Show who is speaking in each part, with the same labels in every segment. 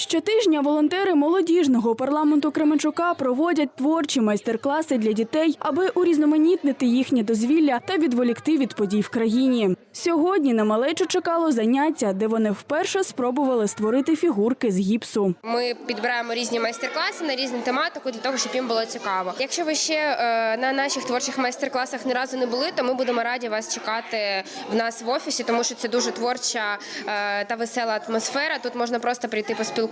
Speaker 1: Щотижня волонтери молодіжного парламенту Кременчука проводять творчі майстер-класи для дітей, аби урізноманітнити їхнє дозвілля та відволікти від подій в країні. Сьогодні на малечу чекало заняття, де вони вперше спробували створити фігурки з гіпсу.
Speaker 2: Ми підбираємо різні майстер-класи на різну тематику для того, щоб їм було цікаво. Якщо ви ще е, на наших творчих майстер-класах ні разу не були, то ми будемо раді вас чекати в нас в офісі, тому що це дуже творча е, та весела атмосфера. Тут можна просто прийти поспілкуватися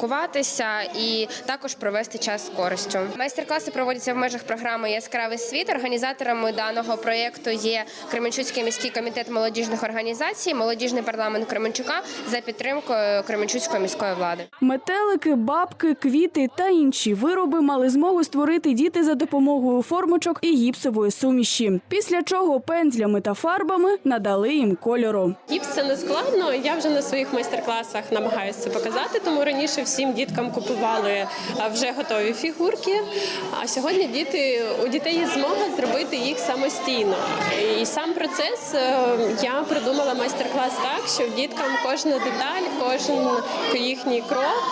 Speaker 2: і також провести час з користю. Майстер-класи проводяться в межах програми Яскравий світ. Організаторами даного проєкту є Кременчуцький міський комітет молодіжних організацій, молодіжний парламент Кременчука за підтримкою Кременчуцької міської влади.
Speaker 1: Метелики, бабки, квіти та інші вироби мали змогу створити діти за допомогою формочок і гіпсової суміші. Після чого пензлями та фарбами надали їм кольору.
Speaker 3: Гіпс це не складно. Я вже на своїх майстер-класах намагаюся це показати. Тому раніше всім діткам купували вже готові фігурки. А сьогодні діти у дітей є змога зробити їх самостійно. І сам процес е, я придумала майстер-клас так, що діткам кожна деталь, кожен їхній крок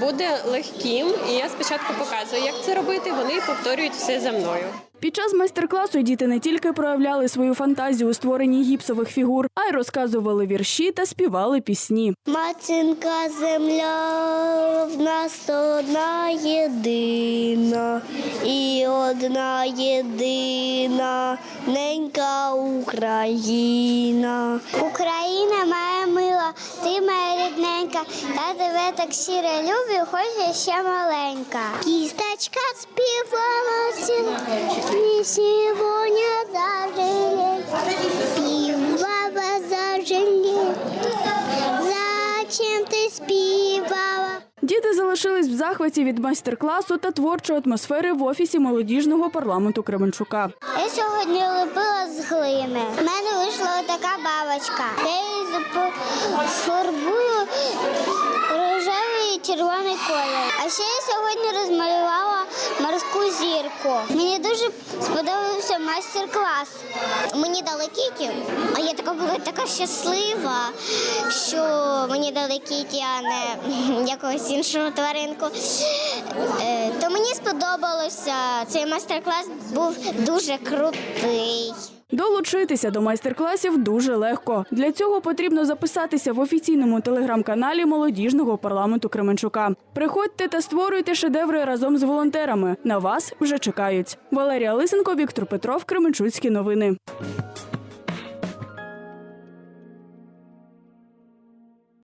Speaker 3: буде легким. І я спочатку показую, як це робити. Вони повторюють все за мною.
Speaker 1: Під час майстер-класу діти не тільки проявляли свою фантазію у створенні гіпсових фігур, а й розказували вірші та співали пісні.
Speaker 4: Матінка земля в нас одна єдина, і одна єдина ненька Україна. Україна моя мила, ти моя рідненька, я тебе так щиро люблю, хоч я ще маленька. Кісточка співала і сьогодні зажили, співала зажили. Зачем ти співала?
Speaker 1: Діти залишились в захваті від майстер-класу та творчої атмосфери в офісі молодіжного парламенту Кременчука.
Speaker 4: Я сьогодні лепила з глини. У мене така бабочка. Я фарбую рожевий і червоний колір. А ще я сьогодні розмалювала морську зірку. Мені дуже сподобався майстер-клас. Мені дали кіті, а я така була така щаслива, що мені дали кіті, а не якогось іншого тваринку. Е, То мені сподобалося. Цей майстер-клас був дуже крутий.
Speaker 1: Долучитися до майстер-класів дуже легко. Для цього потрібно записатися в офіційному телеграм-каналі молодіжного парламенту Кременчука. Приходьте та створюйте шедеври разом з волонтерами. На вас вже чекають. Валерія Лисенко, Віктор Петров, Кременчуцькі новини.